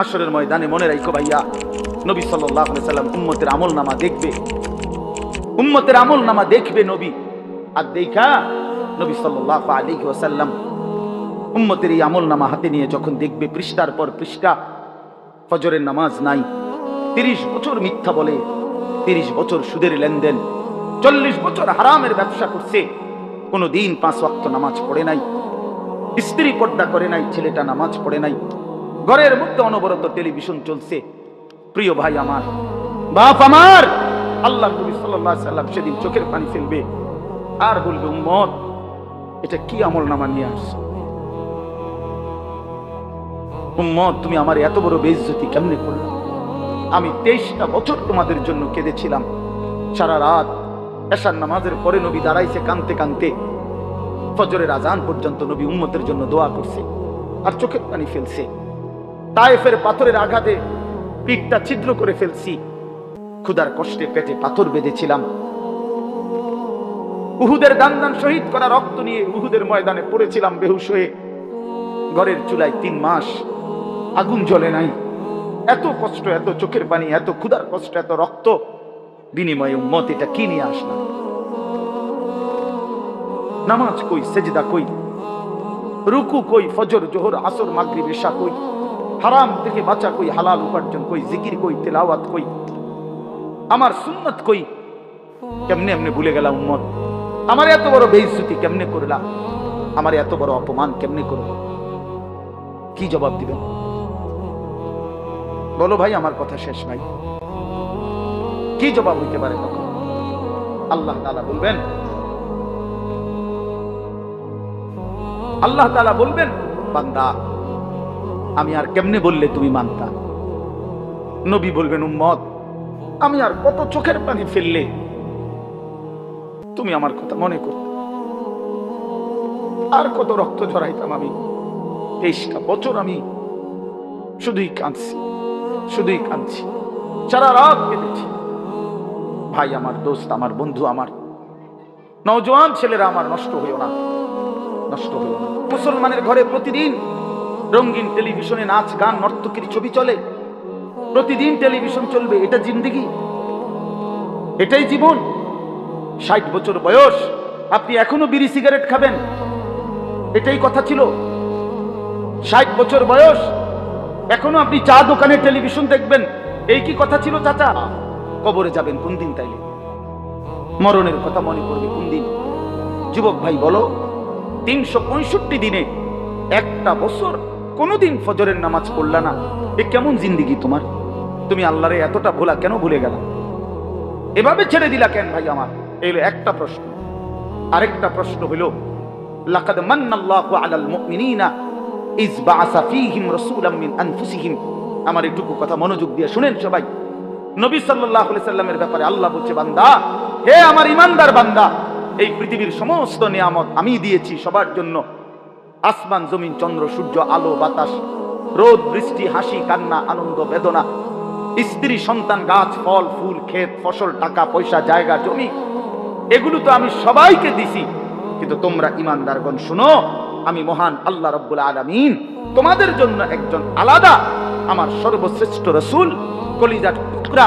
হাসরের ময়দানে মনে রাখো ভাইয়া, নবী সাল্লাম উম্মতের আমল নামা দেখবে। উম্মতের আমল নামা দেখবে নবী। আর দেখা নবী সাল্লাল্লাহু আলাইহি ওয়াসাল্লাম উম্মতের এই আমল নামা হাতে নিয়ে যখন দেখবে, পৃষ্ঠার পর পৃষ্ঠা, ফজরের নামাজ নাই, তিরিশ বছর মিথ্যা বলে, তিরিশ বছর সুদের লেনদেন, চল্লিশ বছর হারামের ব্যবসা করছে কোনো দিন পাঁচ ওয়াক্ত নামাজ পড়ে নাই, স্ত্রী পর্দা করে নাই, ছেলেটা নামাজ পড়ে নাই ঘরের মধ্যে অনবরত টেলিভিশন চলছে। প্রিয় ভাই আমার বাপ আমার! আল্লাহ নবী সাল্লাল্লাহু আলাইহি সাল্লাম সেদিন চোখের পানি ফেলবে। আর বলবে উম্মত এটা কি আমল নামা নিয়ে আসছো? উম্মত তুমি আমার এত বড় বেইজ্জতি কেমনে করল? আমি তেইশটা বছর তোমাদের জন্য কেঁদেছিলাম। সারা রাত এশার নামাজের পরে নবী দাঁড়াইছে কানতে কানতে। ফজরের আজান পর্যন্ত নবী উম্মতের জন্য দোয়া করছে। আর চোখের পানি ফেলছে। তায়েফের পাথরের আঘাতে পিঠটা ছিদ্র করে ফেলছি। ক্ষুদার কষ্টে পেটে পাথর বেঁধেছিলাম। উহুদের দান দান শহীদ করা রক্ত নিয়ে উহুদের ময়দানে পড়েছিলাম বেহুশ হয়ে। ঘরের চুলায় তিন মাস আগুন জ্বলে নাই। এত কষ্ট, এত চোখের পানি, এত ক্ষুধার কষ্ট, এত রক্ত। বিনিময়ে উম্মত এটা কি নিয়ে আসলাম নামাজ কই, সেজদা কই? রুকু কই, ফজর, জোহর, আসর মাগরিব এশা কই? হারাম থেকে বাঁচা কই, হালাল উপার্জন কই, জিকির কই, তেলাওয়াত কই, আমার সুন্নত কই? কেমনে এমনি ভুলে গেলাম উম্মত? আমার এত বড় বেইজ্জতি কেমনে করলাম আমার এত বড় অপমান কেমনে করব? কি জবাব দিবেন? বলো ভাই, আমার কথা শেষ নাই। কি জবাব হইতে পারে তখন? আল্লাহ তাআলা বলবেন, আল্লাহ তালা বলবেন, বান্দা আমি আর কেমনে বললে তুমি মানতা? নবী বলবেন, উম্মত, আমি আর কত চোখের পানি ফেললে তুমি আমার কথা মনে করতে। আর কত রক্ত ঝরাইতাম আমি। তেইশটা বছর আমি শুধুই কাঁদছি শুধুই কাঁদছি। সারা রাত কেঁদেছি। ভাই আমার দোস্ত, আমার বন্ধু আমার। নওজোয়ান ছেলেরা আমার নষ্ট হইও না, নষ্ট হইও না। মুসলমানের ঘরে প্রতিদিন রঙিন টেলিভিশনে নাচ, গান, নর্তকীর ছবি চলে। প্রতিদিন টেলিভিশন চলবে, এটা জিন্দিগি। এটাই জীবন। ষাট বছর বয়স, আপনি এখনও বিড়ি সিগারেট খাবেন। এটাই কথা ছিল। ষাট বছর বয়স, এখনও আপনি চা দোকানে টেলিভিশন দেখবেন। এই কি কথা ছিল, চাচা? কবরে যাবেন কোন দিন তাইলে? মরণের কথা মনে পড়বে কোন দিন? যুবক ভাই, বলো, তিনশো পঁয়ষট্টি দিনে একটা বছর কোনোদিন ফজরের নামাজ পড়লা না। এ কেমন জিন্দিগি তোমার? তুমি আল্লাহরে এতটা ভোলা কেন ভুলে গেলা? এভাবে ছেড়ে দিলা কেন ভাই আমার? এই একটা প্রশ্ন। আরেকটা প্রশ্ন হলো, লাকাদ মান্নাল্লাহু আলাল মুমিনিনা ইজ বাআসা ফীহিম রাসূলাম মিন আনফুসিহিম। আমার এইটুকু কথা মনোযোগ দিয়ে শুনেন সবাই। নবী সাল্লাল্লাহু আলাইহি সাল্লামের ব্যাপারে আল্লাহ বলছে, বান্দা, হে আমার ইমানদার বান্দা, এই পৃথিবীর সমস্ত নিয়ামত আমি দিয়েছি সবার জন্য। আসমান, জমিন, চন্দ্র, সূর্য, আলো, বাতাস, রোদ, বৃষ্টি, হাসি, কান্না, আনন্দ, বেদনা, স্ত্রী, সন্তান, গাছ, ফল, ফুল, ক্ষেত, ফসল, টাকা, পয়সা, জায়গা, জমি, এগুলো তো আমি সবাইকে দিছি। কিন্তু তোমরা ইমানদারগণ, শুনো, আমি মহান আল্লাহ রব্বুল আলামিন তোমাদের জন্য একজন আলাদা, আমার সর্বশ্রেষ্ঠ রসুল, কলিজার টুকরা,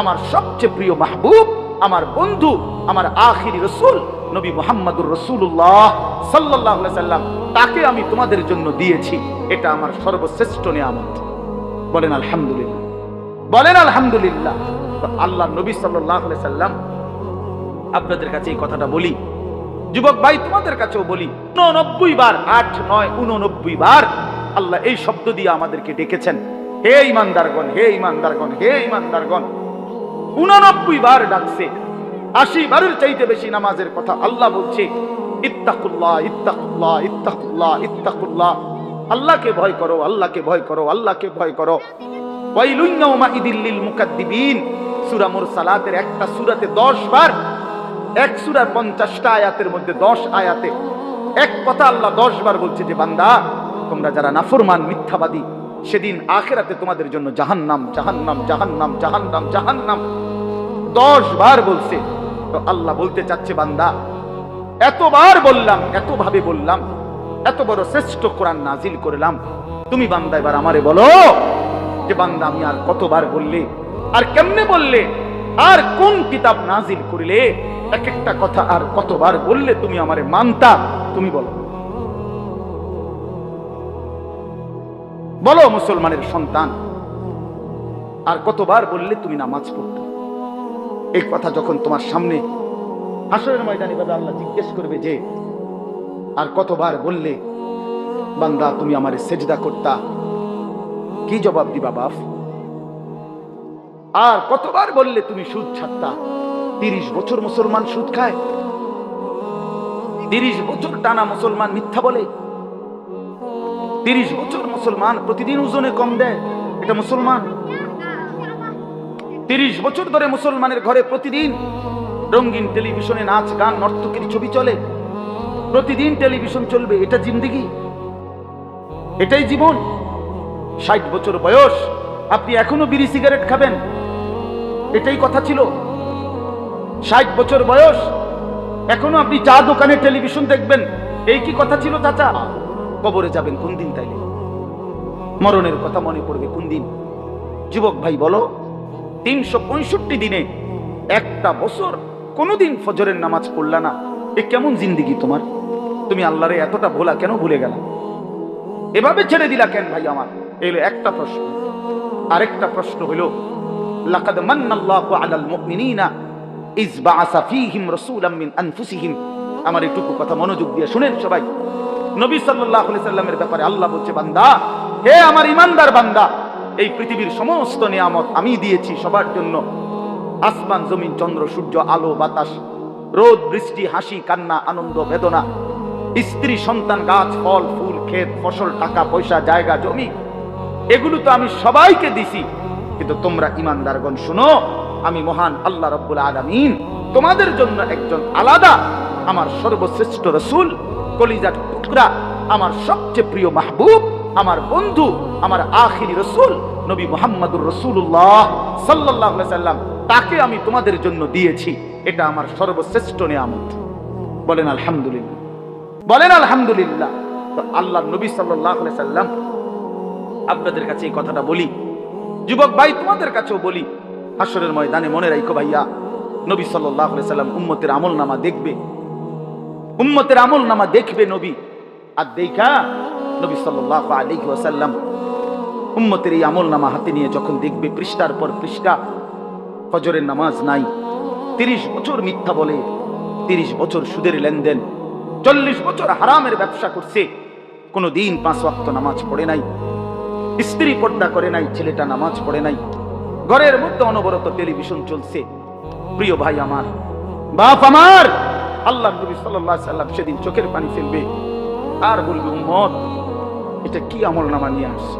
আমার সবচেয়ে প্রিয় মাহবুব, আমার বন্ধু, আমার আখিরি রসুল। নবী মোহাম্মদুর রসুল্লাহ সাল্লাহ সাল্লাম তাকে আমি তোমাদের জন্য দিয়েছি। এটা আমার সর্বশ্রেষ্ঠ নিয়ামত। বলেন আলহামদুলিল্লাহ। বলেন আলহামদুলিল্লাহ। আল্লাহ নবী সাল্লাহ সাল্লাম আপনাদের কাছে এই কথাটা বলি। যুবক ভাই, তোমাদের কাছেও বলি। উননব্বই বার, আট, নয়, উননব্বই বার আল্লাহ এই শব্দ দিয়ে আমাদেরকে ডেকেছেন। হে ইমানদারগণ হে ইমানদারগণ হে ইমানদারগণ। উননব্বই বার ডাকছে। আশি বারের চাইতে বেশি নামাজের কথা আল্লাহ বলছে, ইত্তাকুল্লাহ ইত্তাকুল্লাহ ইত্তাকুল্লাহ ইত্তাকুল্লাহ। আল্লাহকে ভয় করো, আল্লাহকে ভয় করো, আল্লাহকে ভয় করো। সূরা মুরসালাতের একটা সূরাতে 10 বার, এক সূরার 50টা আয়াতের মধ্যে 10 আয়াতে এক কথা আল্লাহ 10 বার বলছে যে, বান্দা, তোমরা যারা নাফরমান, মিথ্যাবাদী, সেদিন আখেরাতে তোমাদের জন্য জাহান্নাম জাহান্নাম জাহান্নাম জাহান্নাম জাহান্নাম। দশ বার বলছে তো আল্লাহ বলতে চাচ্ছে, বান্দা, এতবার বললাম এত ভাবে বললাম, এত বড় শ্রেষ্ঠ কোরআন নাজিল করলাম। তুমি বান্দা, এবার আমারে বলো যে, বান্দা, আমি আর কতবার বললে, আর কেমনে বললে, আর কোন কিতাব নাজিল করিলে এক একটা কথা আর কতবার বললে তুমি আমারে মানতা, তুমি বলো। বলো, মুসলমানের সন্তান, আর কতবার বললে তুমি নামাজ পড়তো? এই কথা যখন তোমার সামনে হাসরের ময়দানে বাবা আল্লাহ জিজ্ঞেস করবে যে, আর কতবার বললে, বান্দা, তুমি আমারে সেজদা করতা? কি জবাব দিবা বাপ? আর কতবার বললে তুমি সুদ ছাড়তা? তিরিশ বছর মুসলমান সুদ খায়। তিরিশ বছর টানা মুসলমান মিথ্যা বলে। তিরিশ বছর মুসলমান প্রতিদিন ওজনে কম দেয়। এটা মুসলমান। তিরিশ বছর ধরে মুসলমানের ঘরে প্রতিদিন রঙিন টেলিভিশনে নাচ, গান, নর্তকীর ছবি চলে। প্রতিদিন টেলিভিশন চলবে, এটা জিন্দিগি। এটাই জীবন। ষাট বছর বয়স, আপনি এখনও বিড়ি সিগারেট খাবেন। এটাই কথা ছিল। ষাট বছর বয়স, এখনও আপনি চা দোকানে টেলিভিশন দেখবেন। এই কি কথা ছিল, চাচা? কবরে যাবেন কোন দিন তাইলে? মরণের কথা মনে পড়বে কোন দিন যুবক ভাই, বলো। তিনশো পঁয়ষট্টি দিনে একটা বছর কোনোদিন ফজরের নামাজ পড়লা না। এ কেমন জিন্দিগি তোমার? তুমি আল্লাহরে এতটা ভোলা কেন ভুলে গেলা? এভাবে ছেড়ে দিলা কেন ভাই আমার? এলো একটা প্রশ্ন। আরেকটা প্রশ্ন হলো, লাকাদ মান্নাল্লাহু আলাল মুমিনিনা ইজ বাআসা ফীহিম রাসূলাম মিন আনফুসিহিম। আমার একটু কথা মনোযোগ দিয়ে শুনেন সবাই। নবী সাল্লাল্লাহু আলাইহি সাল্লামের ব্যাপারে আল্লাহ বলছে, বান্দা, হে আমার ইমানদার বান্দা এই পৃথিবীর সমস্ত নিয়ামত আমি দিয়েছি সবার জন্য। আসমান, জমিন, চন্দ্র, সূর্য, আলো, বাতাস, রোদ, বৃষ্টি, হাসি, কান্না, আনন্দ, বেদনা, স্ত্রী, সন্তান, গাছ, ফল, ফুল, ক্ষেত, ফসল, টাকা, পয়সা, জায়গা, জমি, এগুলো তো আমি সবাইকে দিছি। কিন্তু তোমরা ইমানদারগণ, শুনো, আমি মহান আল্লাহ রব্বুল আলামিন তোমাদের জন্য একজন আলাদা, আমার সর্বশ্রেষ্ঠ রসুল, কলিজার টুকরা, আমার সবচেয়ে প্রিয় মাহবুব, আমার বন্ধু আমার আখিরি রসুল নবী মোহাম্মদুর রসুল্লাহ সাল্লাহ সাল্লাম, তাকে আমি তোমাদের জন্য দিয়েছি। এটা আমার সর্বশ্রেষ্ঠ নিয়ামত। বলেন আলহামদুলিল্লাহ। বলেন আলহামদুলিল্লাহ। তো আল্লাহ নবী সাল্লাহ সাল্লাম, আপনাদের কাছে এই কথাটা বলি। যুবক ভাই, তোমাদের কাছেও বলি। হাসরের ময়দানে মনে রাখো ভাইয়া, নবী সাল্লাহ সাল্লাম উম্মতের আমল নামা দেখবে। উম্মতের আমল নামা দেখবে নবী। আর দেখা নবী সাল্লাহ আলাইহি ওয়াসাল্লাম উম্মতের এই আমল নামা হাতে নিয়ে যখন দেখবে পৃষ্ঠার পর পৃষ্ঠা, ফজরের নামাজ নাই, তিরিশ বছর মিথ্যা বলে, তিরিশ বছর সুদের লেনদেন, চল্লিশ বছর হারামের ব্যবসা করছে কোনো দিন পাঁচ ওয়াক্ত নামাজ পড়ে নাই, স্ত্রী পর্দা করে নাই, ছেলেটা নামাজ পড়ে নাই, ঘরের মধ্যে অনবরত টেলিভিশন চলছে, প্রিয় ভাই আমার, বাপ আমার, আল্লাহ নবী আলাইহি সাল্লাম সেদিন চোখের পানি ফেলবে, আর বলবে, উম্মত, এটা কি আমল নামা নিয়ে আসছে?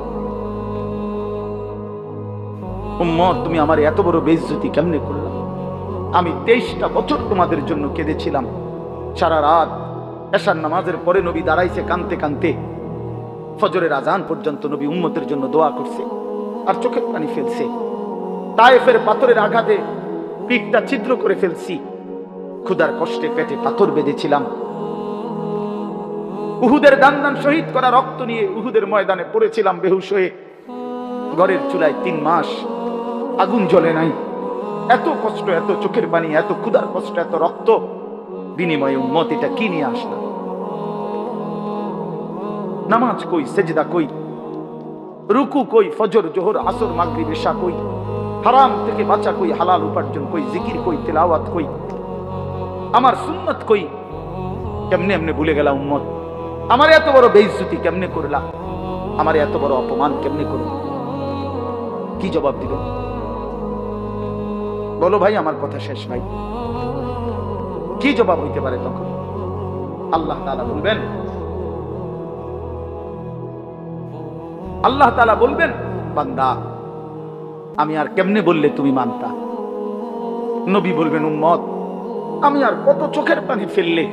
উম্মত, তুমি আমার এত বড় বেইজ্জতি কেমনে করলাম আমি তেইশটা বছর তোমাদের জন্য কেঁদেছিলাম। সারা রাত এশার নামাজের পরে নবী দাঁড়াইছে কানতে কানতে। ফজরের আজান পর্যন্ত নবী উম্মতের জন্য দোয়া করছে আর চোখের পানি ফেলছে। তায়েফের পাথরের আঘাতে পিঠটা ছিদ্র করে ফেলছি। ক্ষুদার কষ্টে পেটে পাথর বেঁধেছিলাম। উহুদের দান দান শহীদ করা রক্ত নিয়ে উহুদের ময়দানে পড়েছিলাম বেহুশ হয়ে। ঘরের চুলায় তিন মাস আগুন জ্বলে নাই। এত কষ্ট, এত চোখের পানি, এত ক্ষুদার কষ্ট, এত রক্ত। বিনিময়ে উম্মত এটা কি নিয়ে আসলাম নামাজ কই, সেজদা কই? রুকু কই, ফজর, জোহর, আসর, মাগরিব এশা কই? হারাম থেকে বাঁচা কই, হালাল উপার্জন কই, জিকির কই, তেলাওয়াত কই? আমার সুন্নত কই? কেমনে, এমনে ভুলে গেলা উম্মত। আমার এত বড় বেইজ্জতি কেমনে করলা? আমার এত বড় অপমান কেমনে করল? কি জবাব দিল? বলো ভাই, আমার কথা শেষ ভাই কি জবাব হইতে পারে তখন? আল্লাহ তাআলা বলবেন, আল্লাহ তাআলা বলবেন, বান্দা, আমি আর কেমনে বললে তুমি মানতা? নবী বলবেন, উম্মত, আমি আর কত চোখের পানি ফেললে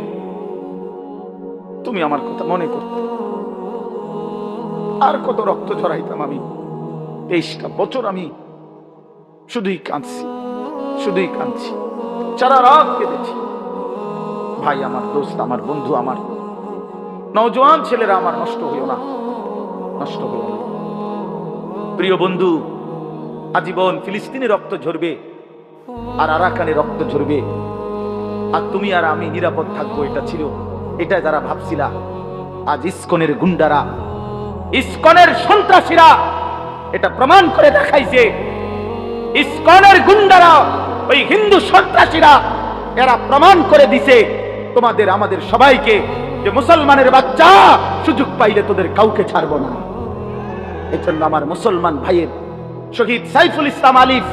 তুমি আমার কথা মনে করতে? আর কত রক্ত ঝরাইতাম আমি? তেইশটা বছর আমি শুধুই কাঁদছি। শুধুই কাঁদছি। সারা রাত কেঁদেছি। ভাই আমার, দোস্ত আমার, বন্ধু আমার। নওজোয়ান ছেলেরা আমার নষ্ট হইও না। নষ্ট হইও না। প্রিয় বন্ধু, আজীবন ফিলিস্তিনে রক্ত ঝরবে আর আরাকানে রক্ত ঝরবে। আর তুমি আর আমি নিরাপদ থাকব, এটা ছিল, এটা যারা ভাবছিলা, আজ ইস্কনের গুন্ডারা। ইস্কনের সন্ত্রাসীরা এটা প্রমাণ করে দেখাইছে, ইস্কনের গুন্ডারা ওই হিন্দু সন্ত্রাসীরা এরা প্রমাণ করে দিছে, তোমাদের, আমাদের সবাইকে যে মুসলমানের বাচ্চা সুযোগ পাইলে তোদের কাউকে ছাড়বো না। এই জন্য আমার মুসলমান ভাইয়ের শহীদ সাইফুল ইসলাম আলিফ,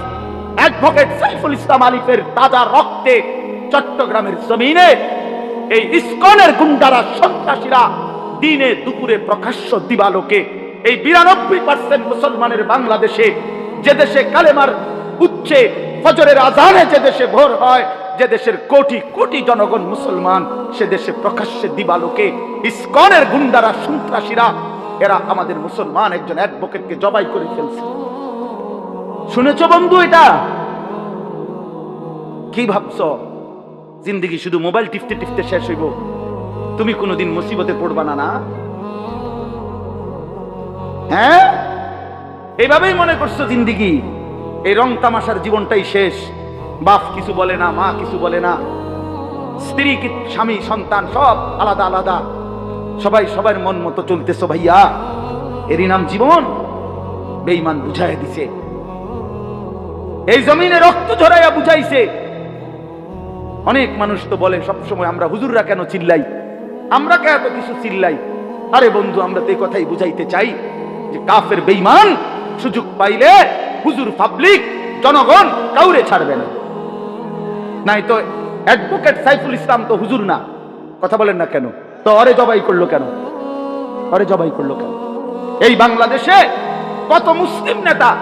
অ্যাডভোকেট সাইফুল ইসলাম আলিফের তাজা রক্তে চট্টগ্রামের জমিনে এই ইস্কনের গুন্ডারা সন্ত্রাসীরা দিনে দুপুরে প্রকাশ্য দিবালোকে এই বিরানব্বই পার্সেন্ট মুসলমানের বাংলাদেশে যে দেশে কালেমার উচ্চে ফজরের আজানে যে দেশে ভোর হয়, যে দেশের কোটি কোটি জনগণ মুসলমান, সে দেশে প্রকাশ্যে দিবালোকে, ইস্কনের গুন্ডারা, সন্ত্রাসীরা, এরা আমাদের মুসলমান একজন অ্যাডভোকেটকে জবাই করে ফেলছে। শুনেছ বন্ধু এটা? কি ভাবছ? জিন্দগি শুধু মোবাইল টিপতে টিপতে শেষ হইব। তুমি কোনোদিন মুসিবতে পড়বা না না? হ্যাঁ? এইভাবেই মনে করছ জিন্দিগি? এই রং তামাশার জীবনটাই শেষ। বাপ কিছু বলে না, মা কিছু বলে না। স্ত্রী স্বামী, সন্তান, সব আলাদা আলাদা। সবাই সবার মন মতো চলতেছো ভাইয়া। এরই নাম জীবন। বেইমান বুঝাই দিছে। এই জমিনে রক্ত ঝরাইয়া বুঝাইছে। অনেক মানুষ তো বলে, সবসময় আমরা হুজুররা কেন চিল্লাই? আমরা কে এত কিছু চিল্লাই? আরে বন্ধু, আমরা তো এই কথাই বুঝাইতে চাই যে কাফের বেইমান সুযোগ পাইলে হুজুর পাবলিক জনগণ কাউরে ছাড়বে না। নাই তো অ্যাডভোকেট সাইফুল ইসলাম তো হুজুর না। কথা বলেন না কেন? তো অরে জবাই করল কেন? অরে জবাই করল কেন? এই বাংলাদেশে কত মুসলিম নেতা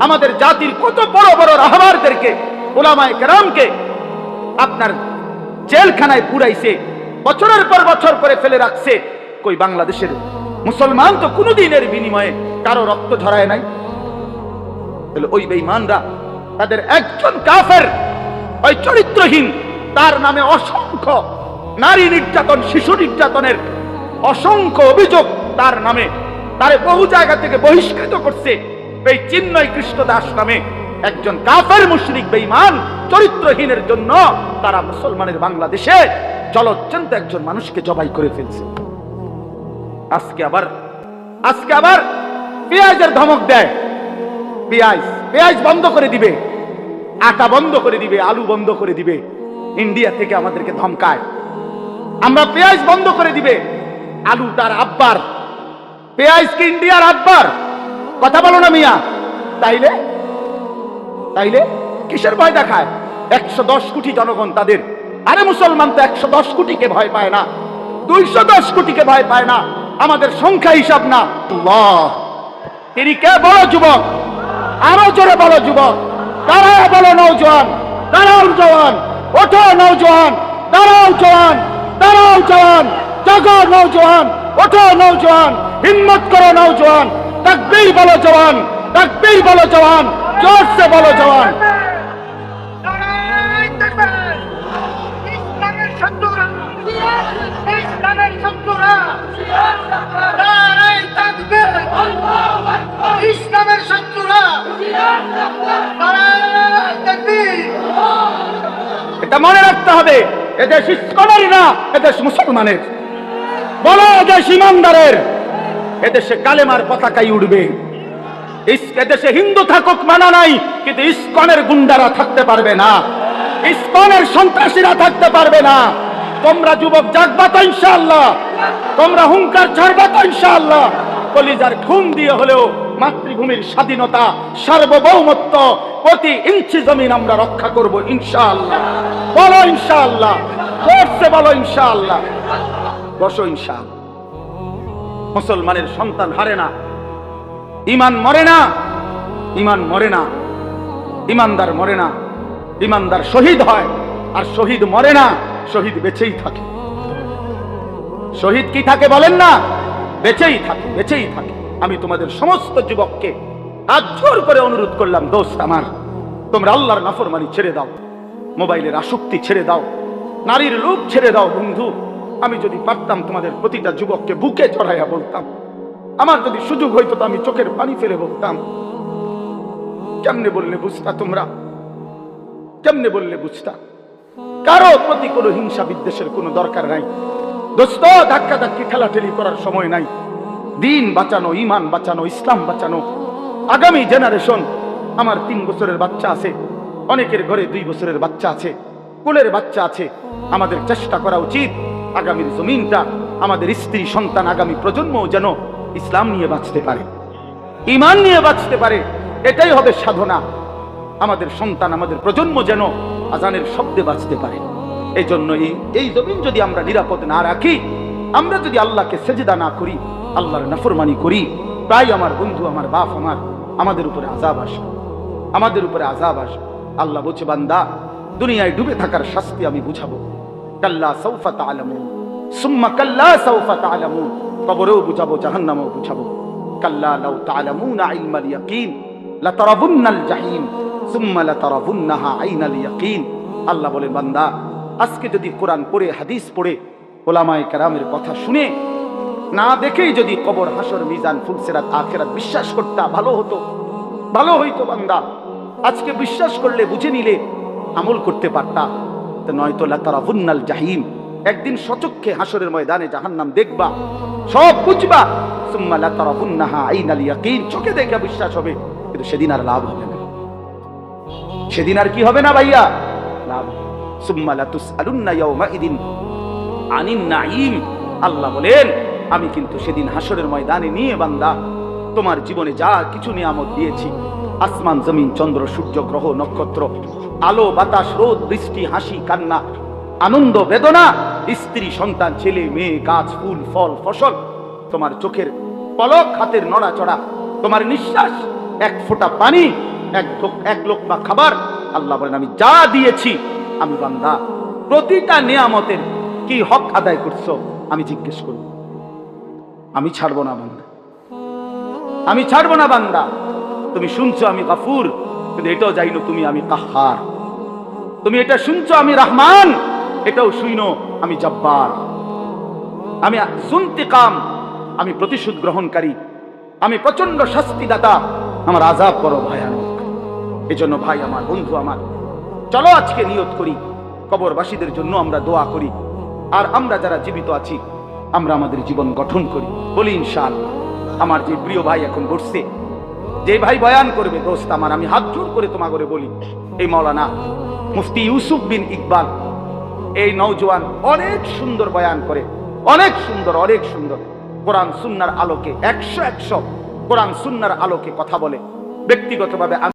আমাদের জাতির কত বড় বড় রাহবারদেরকে, ওলামায় কেরামকে আপনার জেলখানায় পুরাইছে, বছরের পর বছর করে ফেলে রাখছে। কই বাংলাদেশের মুসলমান তো কোনো দিনের বিনিময়ে কারও রক্ত ঝরায় নাই? তাহলে ওই বেঈমানরা তাদের একজন কাফের ওই চরিত্রহীন, তার নামে অসংখ্য নারী নির্যাতন, শিশু নির্যাতনের অসংখ্য অভিযোগ তার নামে, তারে বহু জায়গা থেকে বহিষ্কৃত করছে এই চিন্ময় কৃষ্ণ দাস নামে একজন কাফের মুশরিক বেঈমান চরিত্রহীনের জন্য তারা মুসলমানের বাংলাদেশে জলচ্চন্ত একজন মানুষকে জবাই করে ফেলছে। আজকে আবার আজকে আবার পেঁয়াজের ধমক দেয়। পেঁয়াজ পেঁয়াজ বন্ধ করে দিবে, আটা বন্ধ করে দিবে, আলু বন্ধ করে দিবে। ইন্ডিয়া থেকে আমাদেরকে ধমকায়। আমরা পেঁয়াজ বন্ধ করে দিবে। আলু তার আব্বার। পেঁয়াজ কি ইন্ডিয়ার আব্বার? কথা বলো না মিয়া। তাইলে? তাইলে? কিসের ভয় দেখায়? একশো দশ কোটি জনগণ তাদের। আরে মুসলমান তো একশো দশ কোটিকে ভয় পায় না। দুইশো দশ কোটিকে ভয় পায় না। আমাদের সংখ্যা হিসাব না। তিনি কে? বড় যুবক। আরও জোরে বলো যুবক দাঁড়াও বলো নৌজওয়ান দাঁড়াও জওয়ান ওঠো নৌজওয়ান দাঁড়াও জওয়ান দাঁড়াও জওয়ান জাগো নৌজওয়ান ওঠো নৌজওয়ান হিম্মত করো নৌজওয়ান তাকবীর বলো জওয়ান তাকবীর বলো জওয়ান জোর সে বলো জওয়ান। ইসলামের শত্রুরা ইসলামের শত্রুরা। ইসলামের শত্রুরা। এটা মনে রাখতে হবে এদেশ ইস্কনের না এদেশ মুসলমানের। বলো এদেশ ইমানদারের। এদেশে কালেমার পতাকাই উঠবে এদেশে হিন্দু থাকুক মানা নাই, কিন্তু ইস্কনের গুন্ডারা থাকতে পারবে না। ইস্কনের সন্ত্রাসীরা থাকতে পারবে না। তোমরা যুবক জাগবা তো ইনশাল্লাহ তোমরা হুঙ্কার ছাড়বা তো ইনশাআল্লাহ। কলিজার খুন দিয়ে হলেও মাতৃভূমির স্বাধীনতা, সার্বভৌমত্ব প্রতি ইঞ্চি জমিন আমরা রক্ষা করব, ইনশাআল্লাহ। বলো ইনশাআল্লাহ। জোরসে বলো ইনশাআল্লাহ। বসো, ইনশাআল্লাহ। মুসলমানের সন্তান হারে না। ইমান মরে না। ইমান মরে না। ইমানদার মরে না। ইমানদার শহীদ হয়। আর শহীদ মরে না, শহীদ বেঁচেই থাকে। শহীদ কি থাকে বলেন না? বেঁচেই থাকে বেঁচেই থাকে। আমি তোমাদের সমস্ত যুবককে হাত করে অনুরোধ করলাম দোস্ত আমার। তোমরা আল্লাহর নাফরমানি ছেড়ে দাও, মোবাইলের আসক্তি ছেড়ে দাও, নারীর লোভ ছেড়ে দাও, বন্ধু। আমি যদি পারতাম তোমাদের প্রতিটা যুবককে বুকে চড়াইয়া বলতাম। আমার যদি সুযোগ হইতো তো আমি চোখের পানি ফেলে বলতাম। কেমনে বললে বুঝতা তোমরা? কেমনে বললে বুঝতা? কারও প্রতি কোনো হিংসা বিদ্বেষের কোনো দরকার নাই। দোস্ত, ধাক্কা ধাক্কি ঠেলাঠেলি করার সময় নাই। দিন বাঁচানো ইমান বাঁচানো, ইসলাম বাঁচানো। আগামী জেনারেশন আমার তিন বছরের বাচ্চা আছে, অনেকের ঘরে দুই বছরের বাচ্চা আছে, কোলের বাচ্চা আছে। আমাদের চেষ্টা করা উচিত, আগামীর জমিনটা আমাদের স্ত্রী, সন্তান আগামী প্রজন্মও যেন ইসলাম নিয়ে বাঁচতে পারে। ইমান নিয়ে বাঁচতে পারে, এটাই হবে সাধনা। আমাদের সন্তান, আমাদের প্রজন্ম যেন আজানের শব্দে বাঁচতে পারে। এই জন্য এই জমিন যদি আমরা নিরাপদ না রাখি, আমরা যদি আল্লাহকে সেজদা না করি, আল্লাহর নাফরমানি করি, তাই আমার বন্ধু, আমার বাপ, আমার, আমাদের উপরে আজাব আসে। আমাদের উপরে আজাব আসে। আল্লাহ বলছে, বান্দা, দুনিয়ায় ডুবে থাকার শাস্তি আমি বুঝাবো। কাল্লা সৌফা তালামু সুম্মা কাল্লা সৌফা তালামু কবরেও বুঝাবো, জাহান্নামেও বুঝাবো। কাল্লা লাউ তালামুনা ইলমাল ইয়াকিন। লাতারাবুন্নাল জাহিম। সুম্মা লাতারাবুন্নাহা আইনাল ইয়াকিন। আল্লাহ বলেন, বান্দা আজকে যদি কোরআন পড়ে, হাদিস পড়ে, ওলামায়ে কেরামের কথা শুনে, না দেখেই যদি কবর, হাসর, মিজান, ফুলসেরাত, আখেরাত বিশ্বাস করতা, ভালো হতো, ভালো হইতো বান্দা। আজকে বিশ্বাস করলে, বুঝে নিলে, আমল করতে পারতা। নয়তো লাতারাবুন্নাল জাহিম, একদিন সচক্ষে হাসরের ময়দানে জাহান্নাম দেখবা, সব বুঝবা, সুম্মা লাতারাবুন্নাহা আইনাল ইয়াকিন, চোখে দেখে বিশ্বাস হবে, কিন্তু সেদিন আর লাভ হবে না। সেদিন আর কি হবে না ভাইয়া? লাভ ইয়াউমাইদিন আল্লাহ বলেন, আমি কিন্তু সেদিন হাসরের ময়দানে নিয়ে বান্দা, তোমার জীবনে যা কিছু নিয়ামত দিয়েছি, আসমান, জমিন, চন্দ্র, সূর্য, গ্রহ, নক্ষত্র, আলো, বাতাস, রোদ, বৃষ্টি, হাসি, কান্না, আনন্দ, বেদনা, স্ত্রী, সন্তান, ছেলে, মেয়ে, গাছ, ফুল, ফল, ফসল, তোমার চোখের পলক, হাতের নড়াচড়া, তোমার নিঃশ্বাস, এক ফোঁটা পানি, এক এক লোকমা খাবার, আল্লাহ বলেন, আমি যা দিয়েছি আমি বান্দা প্রতিটা নিয়ামতের কি হক আদায় করছ? আমি জিজ্ঞেস করব আমি ছাড়বো না বান্দা। আমি ছাড়বো না বান্দা। তুমি শুনছো আমি গাফুর, কিন্তু এটাও জাইনো তুমি আমি কাহার। তুমি এটা শুনছো আমি রহমান, এটাও শুইনো আমি জব্বার। আমি সুন্তিকাম আমি প্রতিশোধ গ্রহণকারী। আমি প্রচণ্ড শাস্তিদাতা, আমার আজাব বড় ভয়ানক। এজন্য ভাই, আমার বন্ধু, আমার চলো আজকে নিয়ত করি। কবরবাসীদের জন্য আমরা দোয়া করি। আর আমরা যারা জীবিত আছি, আমরা আমাদের জীবন গঠন করি। বলি ইনশাআল্লাহ, আমার যে প্রিয় ভাই এখন বসছে, যে ভাই বয়ান করবে, দোস্ত আমার, আমি হাত জোর করে তোমা করে বলি, এই মৌলানা মুফতি ইউসুফ বিন ইকবাল, এই নওজোয়ান অনেক সুন্দর বয়ান করে, অনেক সুন্দর অনেক সুন্দর। কোরআন সুন্নার আলোকে একশো একশো কোরআন সুন্নার আলোকে কথা বলে, ব্যক্তিগতভাবে আমি